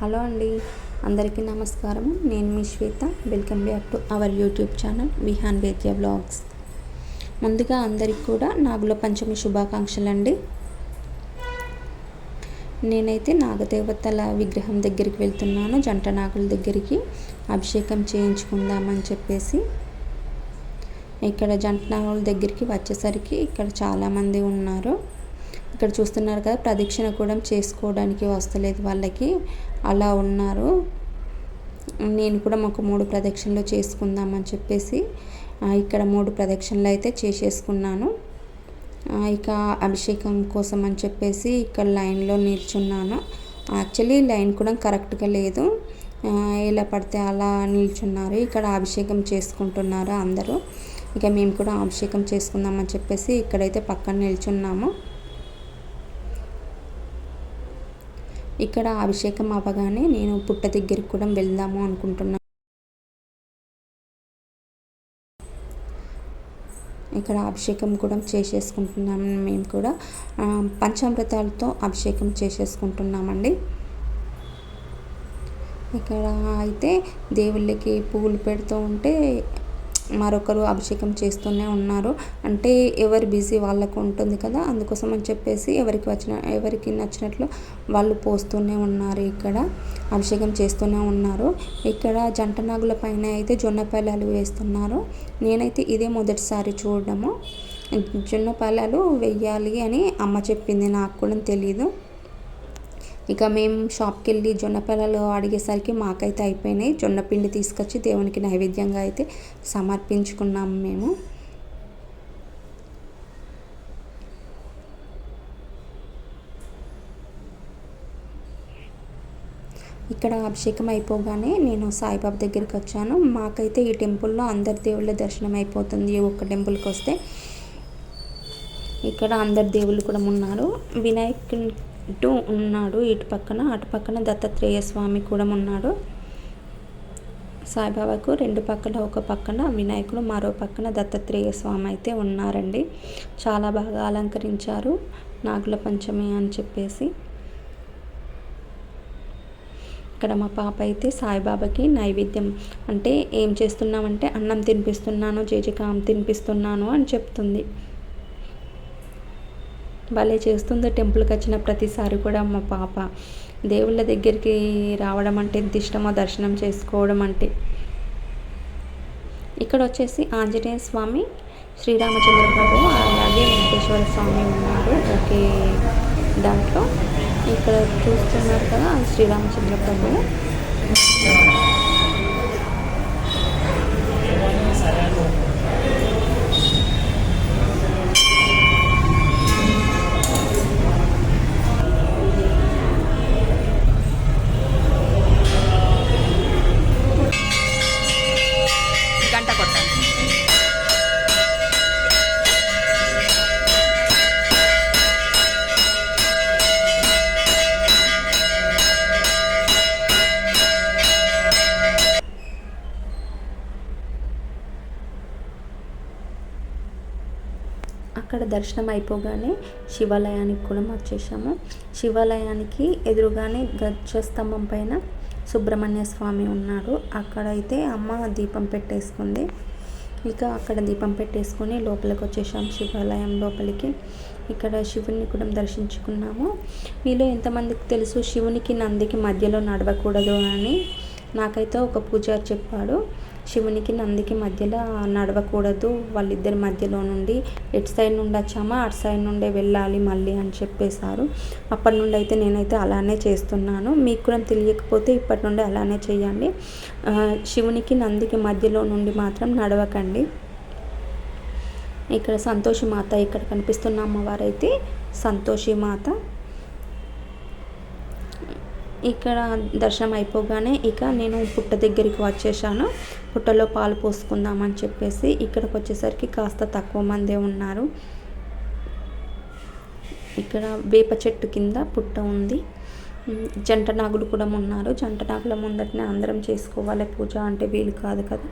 Hello అండి. అందరికీ నమస్కారం నేను మీ Shweta. Welcome back to our YouTube channel Vihan Vedya vlogs ముందుగా అందరికి కూడా నాగుల పంచమి శుభాకాంక్షలు అండి నేనైతే నాగదేవతల విగ్రహం దగ్గరికి వెళ్తున్నాను. జంట నాగుల దగ్గరికి అభిషేకం చేయించుకుందామని చెప్పేసి. ఇక్కడ జంట నాగుల దగ్గరికి వచ్చేసరికి ఇక్కడ చాలామంది ఉన్నారు. ఇక్కడ చూస్తున్నారు కదా ప్రదక్షిణ కూడా చేసుకోవడానికి వస్తలేదు వాళ్ళకి. అలా ఉన్నారు. నేను కూడా మాకు మూడు ప్రదక్షిణలు చేసుకుందామని చెప్పేసి ఇక్కడ మూడు ప్రదక్షిణలు అయితే చేసేసుకున్నాను. ఇక అభిషేకం కోసం అని చెప్పేసి ఇక్కడ లైన్లో నిల్చున్నాను. యాక్చువల్లీ లైన్ కూడా కరెక్ట్గా లేదు. ఎలా పడితే అలా నిల్చున్నారు. ఇక్కడ అభిషేకం చేసుకుంటున్నారు అందరూ. ఇక మేము కూడా అభిషేకం చేసుకుందామని చెప్పేసి ఇక్కడైతే పక్కన నిల్చున్నాము. ఇక్కడ అభిషేకం అవ్వగానే నేను పుట్ట దగ్గరికి కూడా వెళ్దాము అనుకుంటున్నాను ఇక్కడ అభిషేకం కూడా చేసేసుకుంటున్నాం మేము కూడా. పంచామృతాలతో అభిషేకం చేసేసుకుంటున్నామండి. ఇక్కడ అయితే దేవుళ్ళకి పువ్వులు పెడుతూ ఉంటే మరొకరు అభిషేకం చేస్తూనే ఉన్నారు. అంటే ఎవరి బిజీ వాళ్ళకు ఉంటుంది కదా అందుకోసం అని చెప్పేసి ఎవరికి వచ్చిన ఎవరికి నచ్చినట్లు వాళ్ళు పోస్తూనే ఉన్నారు ఇక్కడ. అభిషేకం చేస్తూనే ఉన్నారు. ఇక్కడ జంట నాగుల పైన అయితే జొన్న పల్లెలు వేస్తున్నారు. నేనైతే ఇదే మొదటిసారి చూడడము. జొన్న పల్లెలు వెయ్యాలి అని అమ్మ చెప్పింది నాకు కూడా తెలియదు. ఇక మేము షాప్కి వెళ్ళి జొన్నపిల్లలు అడిగేసరికి మాకైతే అయిపోయినాయి. జొన్న పిండి తీసుకొచ్చి దేవునికి నైవేద్యంగా అయితే సమర్పించుకున్నాము మేము. ఇక్కడ అభిషేకం అయిపోగానే నేను సాయిబాబా దగ్గరికి వచ్చాను. మాకైతే ఈ టెంపుల్లో అందరి దేవుళ్ళ దర్శనం అయిపోతుంది. ఒక్క టెంపుల్కి వస్తే ఇక్కడ అందరి దేవుళ్ళు కూడా ఉన్నారు వినాయకుని ఇటు ఉన్నాడు ఇటు పక్కన అటు పక్కన దత్తాత్రేయ స్వామి కూడా ఉన్నాడు. సాయిబాబాకు రెండు పక్కల ఒక పక్కన వినాయకుడు మరో పక్కన దత్తాత్రేయ స్వామి అయితే ఉన్నారండి. చాలా బాగా అలంకరించారు నాగుల పంచమి అని చెప్పేసి. ఇక్కడ మా పాప అయితే సాయిబాబాకి నైవేద్యం అంటే ఏం చేస్తున్నామంటే అన్నం తినిపిస్తున్నాను జేజికాం తినిపిస్తున్నాను అని చెప్తుంది. భలే చేస్తుందో టెంపుల్కి వచ్చిన ప్రతిసారి కూడా మా పాప. దేవుళ్ళ దగ్గరికి రావడం అంటే ఎంత ఇష్టమో దర్శనం చేసుకోవడం అంటే. ఇక్కడ వచ్చేసి ఆంజనేయ స్వామి శ్రీరామచంద్ర ప్రభు అలాగే వెంకటేశ్వర స్వామి ఉన్నారు ఒకే దాంట్లో. ఇక్కడ చూస్తున్నారు కదా శ్రీరామచంద్ర ప్రభు. అక్కడ దర్శనం అయిపోగానే శివాలయానికి కూడా వచ్చేసాము. శివాలయానికి ఎదురుగానే గజస్తంభం పైన సుబ్రహ్మణ్య స్వామి ఉన్నాడు అక్కడైతే అమ్మ దీపం పెట్టేసుకుంది. ఇక అక్కడ దీపం పెట్టేసుకొని లోపలికి వచ్చేసాం శివాలయం లోపలికి. ఇక్కడ శివుని కూడా దర్శించుకున్నాము. మీలో ఎంతమందికి తెలుసు? శివునికి నందికి మధ్యలో నడవకూడదు అని నాకైతే ఒక పూజారి చెప్పాడు. శివునికి నందికి మధ్యలో నడవకూడదు. వాళ్ళిద్దరి మధ్యలో నుండి ఎటు సైడ్ నుండి వచ్చామా అటు సైడ్ నుండే వెళ్ళాలి మళ్ళీ అని చెప్పేశారు. అప్పటి నుండి అయితే నేనైతే అలానే చేస్తున్నాను. మీకు కూడా తెలియకపోతే ఇప్పటి నుండి అలానే చేయండి. శివునికి నందికి మధ్యలో నుండి మాత్రం నడవకండి. ఇక్కడ సంతోషి మాత ఇక్కడ కనిపిస్తున్న అమ్మవారైతే సంతోషి మాత. ఇక్కడ దర్శనం అయిపోగానే ఇక నేను పుట్ట దగ్గరికి వచ్చేసాను. పుట్టలో పాలు పోసుకుందామని చెప్పేసి ఇక్కడికి వచ్చేసరికి కాస్త తక్కువ మందే ఉన్నారు. ఇక్కడ వేప చెట్టు కింద పుట్ట ఉంది. జంట నాగులు కూడా ఉన్నారు. జంట నాగుల ముందటనే అందరం చేసుకోవాలి. పూజ అంటే వీలు కాదు కదా.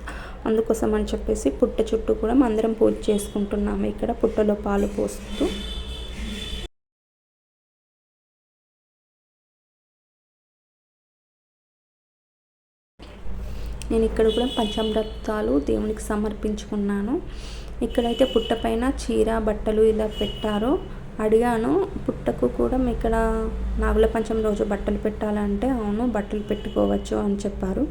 అందుకోసం అని చెప్పేసి పుట్ట చుట్టూ కూడా అందరం పూజ చేసుకుంటున్నాము. ఇక్కడ పుట్టలో పాలు పోస్తూ. నేను ఇక్కడ కూడా పంచామృతాలు దేవునికి సమర్పించుకున్నాను. ఇక్కడైతే పుట్ట పైన చీర బట్టలు ఇలా పెట్టారు. అడిగాను పుట్టకు కూడా ఇక్కడ నాగుల పంచం రోజు బట్టలు పెట్టాలంటే అవును బట్టలు పెట్టుకోవచ్చు అని చెప్పారు.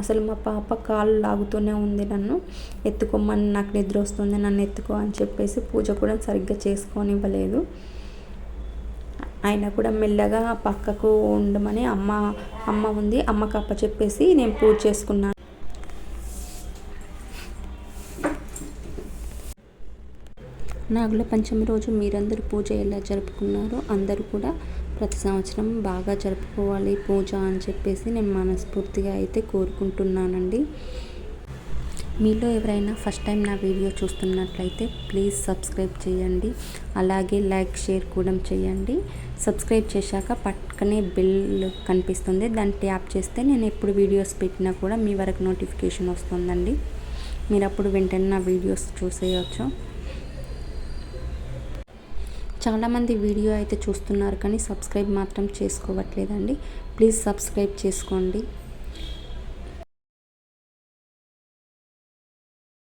అసలు మా పాప కాళ్ళు లాగుతూనే ఉంది నన్ను. ఎత్తుకోమని నాకు నిద్ర వస్తుంది నన్ను ఎత్తుకో అని చెప్పేసి పూజ కూడా సరిగ్గా చేసుకోనివ్వలేదు. ఆయన కూడా మెల్లగా పక్కకు ఉండమని అమ్మ అమ్మ ఉంది అమ్మకి అప్ప చెప్పేసి నేను పూజ చేసుకున్నాను. నాగుల పంచమి రోజు మీరందరూ పూజ ఎలా జరుపుకున్నారో అందరూ కూడా ప్రతి సంవత్సరం బాగా జరుపుకోవాలి పూజ అని చెప్పేసి నేను మనస్ఫూర్తిగా అయితే కోరుకుంటున్నానండి. మీలో ఎవరైనా ఫస్ట్ టైం నా వీడియో చూస్తున్నట్లయితే ప్లీజ్ సబ్స్క్రైబ్ చేయండి. అలాగే లైక్ షేర్ కూడా చేయండి. సబ్స్క్రైబ్ చేశాక పక్కనే బిల్ కనిపిస్తుంది. దాన్ని ట్యాప్ చేస్తే నేను ఎప్పుడు వీడియోస్ పెట్టినా కూడా మీ వరకు నోటిఫికేషన్ వస్తుందండి. మీరు అప్పుడు వెంటనే నా వీడియోస్ చూసేయచ్చు. చాలామంది వీడియో అయితే చూస్తున్నారు కానీ సబ్స్క్రైబ్ మాత్రం చేసుకోవట్లేదండి. ప్లీజ్ సబ్స్క్రైబ్ చేసుకోండి.